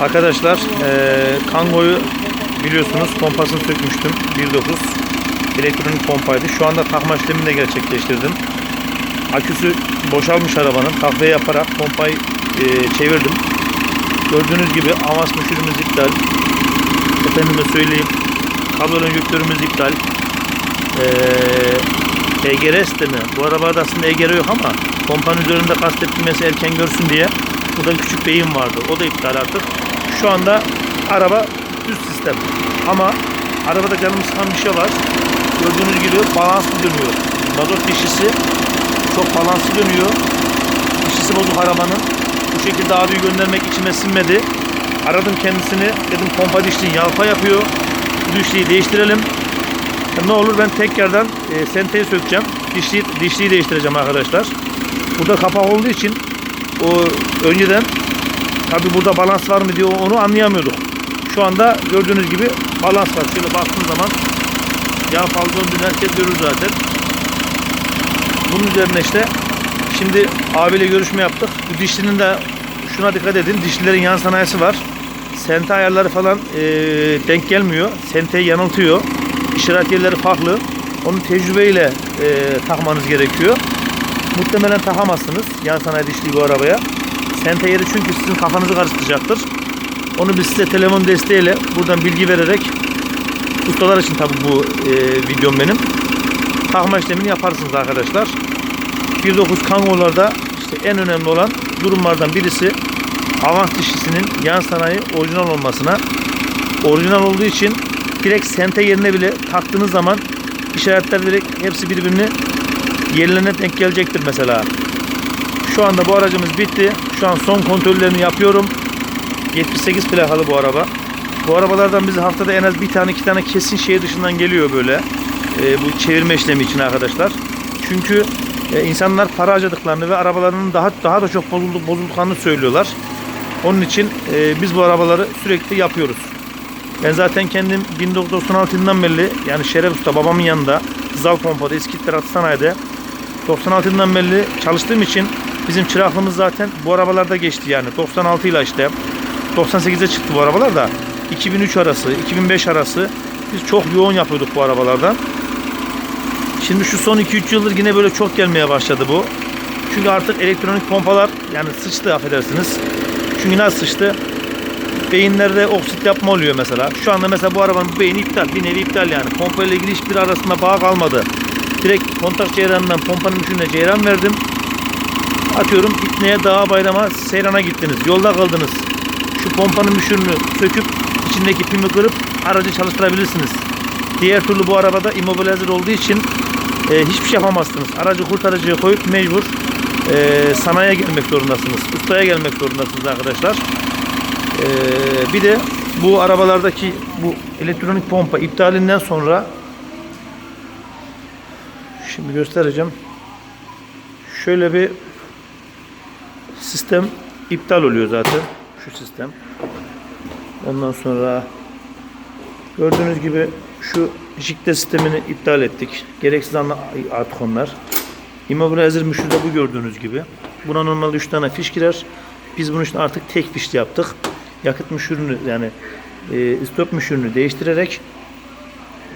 Arkadaşlar eee Kango'yu biliyorsunuz pompasını sökmüştüm. 1.9 elektronik pompaydı. Şu anda takma işlemini de gerçekleştirdim. Aküsü boşalmış arabanın. Takviye yaparak pompayı eee, çevirdim. Gördüğünüz gibi avans müşürümüz iptal. Efendime söyleyeyim. Kablo enjektörümüz iptal. Eee EGR sistemi. Bu arabada aslında EGR yok ama pompanın üzerinde kastetmesi erken görsün diye burada küçük beyin vardı. O da iptal artık. Şu anda araba düz sistem. Ama arabada canımı sıkan bir şey var. Gördüğünüz gibi balanslı dönüyor. Mazot dişisi çok balanslı dönüyor. Dişisi bozuk arabanın. Bu şekilde abiyi göndermek içime sinmedi. Aradım kendisini. Dedim pompa dişliği yalpa yapıyor. Bu dişliği değiştirelim. Ne olur ben tekrardan e, senteyi sökeceğim. Dişliği, dişliği değiştireceğim arkadaşlar. Burada kapak olduğu için o önceden tabi burada balans var mı diye onu anlayamıyorduk. Şu anda gördüğünüz gibi balans var. Şöyle baktığın zaman yağ fazla döndüğünü herkes görür zaten. Bunun üzerine işte şimdi abiyle görüşme yaptık. Bu dişlinin de şuna dikkat edin. Dişlilerin yan sanayisi var. Sente ayarları falan e, denk gelmiyor. Senteyi yanıltıyor. İşaret yerleri farklı. Onu tecrübeyle e, takmanız gerekiyor. Muhtemelen takamazsınız yan sanayi dişliği bu arabaya. Sente yeri çünkü sizin kafanızı karıştıracaktır. Onu biz size telefon desteğiyle buradan bilgi vererek ustalar için tabi bu e, videom benim. Takma işlemini yaparsınız arkadaşlar. 1.9 Kango'larda işte en önemli olan durumlardan birisi avans dişlisinin yan sanayi orijinal olmasına. Orijinal olduğu için direkt sente yerine bile taktığınız zaman işaretler direkt hepsi birbirini yerlerine denk gelecektir mesela. Şu anda bu aracımız bitti. Şu an son kontrollerini yapıyorum. 78 plakalı bu araba. Bu arabalardan bize haftada en az bir tane iki tane kesin şehir dışından geliyor böyle. Ee, bu çevirme işlemi için arkadaşlar. Çünkü e, insanlar para harcadıklarını ve arabalarının daha daha da çok bozulduk, bozulduklarını söylüyorlar. Onun için e, biz bu arabaları sürekli yapıyoruz. Ben zaten kendim 1996 yılından yani Şeref Usta babamın yanında Zal Pompa'da İskitler Atı Sanayi'de 96 yılından çalıştığım için bizim çıraklığımız zaten bu arabalarda geçti yani 96 ile işte 98'e çıktı bu arabalar da 2003 arası 2005 arası biz çok yoğun yapıyorduk bu arabalardan. Şimdi şu son 2-3 yıldır yine böyle çok gelmeye başladı bu. Çünkü artık elektronik pompalar yani sıçtı affedersiniz. Çünkü nasıl sıçtı? Beyinlerde oksit yapma oluyor mesela. Şu anda mesela bu arabanın beyni iptal. Bir nevi iptal yani. Pompa ile ilgili hiçbir arasında bağ kalmadı. Direkt kontak ceyranından pompanın üçüne ceyran verdim. Atıyorum İpne'ye, dağa, bayrama, seyrana gittiniz. Yolda kaldınız. Şu pompanın müşürünü söküp içindeki pimi kırıp aracı çalıştırabilirsiniz. Diğer türlü bu arabada immobilizer olduğu için e, hiçbir şey yapamazsınız. Aracı kurtarıcıya koyup mecbur e, sanayiye gelmek zorundasınız. Ustaya gelmek zorundasınız arkadaşlar. Ee, bir de bu arabalardaki bu elektronik pompa iptalinden sonra şimdi göstereceğim. Şöyle bir sistem iptal oluyor zaten. Şu sistem. Ondan sonra gördüğünüz gibi şu jikte sistemini iptal ettik. Gereksiz artık onlar. Immobilizer müşürde bu gördüğünüz gibi. Buna normalde 3 tane fiş girer. Biz bunun için artık tek fişli yaptık. Yakıt müşürünü yani e, stop müşürünü değiştirerek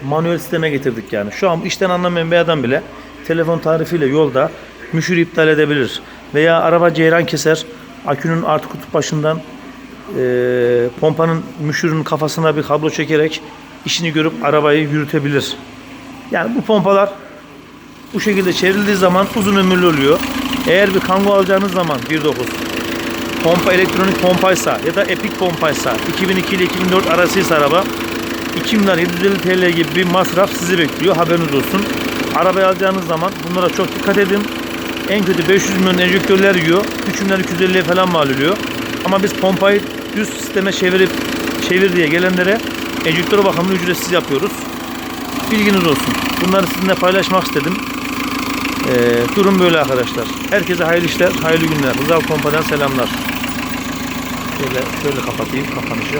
manuel sisteme getirdik yani. Şu an işten anlamayan bir adam bile telefon tarifiyle yolda müşür iptal edebilir. Veya araba ceyran keser. Akünün artı kutup başından e, pompanın müşürünün kafasına bir kablo çekerek işini görüp arabayı yürütebilir. Yani bu pompalar bu şekilde çevrildiği zaman uzun ömürlü oluyor. Eğer bir kango alacağınız zaman 1.9 pompa elektronik pompaysa ya da epik pompaysa 2002 ile 2004 arasıysa araba 2 milyar 750 TL gibi bir masraf sizi bekliyor haberiniz olsun. Arabayı alacağınız zaman bunlara çok dikkat edin. En kötü 500 milyon enjektörler yiyor. 3 milyar 250'ye falan mal oluyor. Ama biz pompayı düz sisteme çevirip çevir diye gelenlere enjektör bakımını ücretsiz yapıyoruz. Bilginiz olsun. Bunları sizinle paylaşmak istedim. Ee, durum böyle arkadaşlar. Herkese hayırlı işler, hayırlı günler. Rızal Pompa'dan selamlar. Şöyle, şöyle kapatayım kapanışı.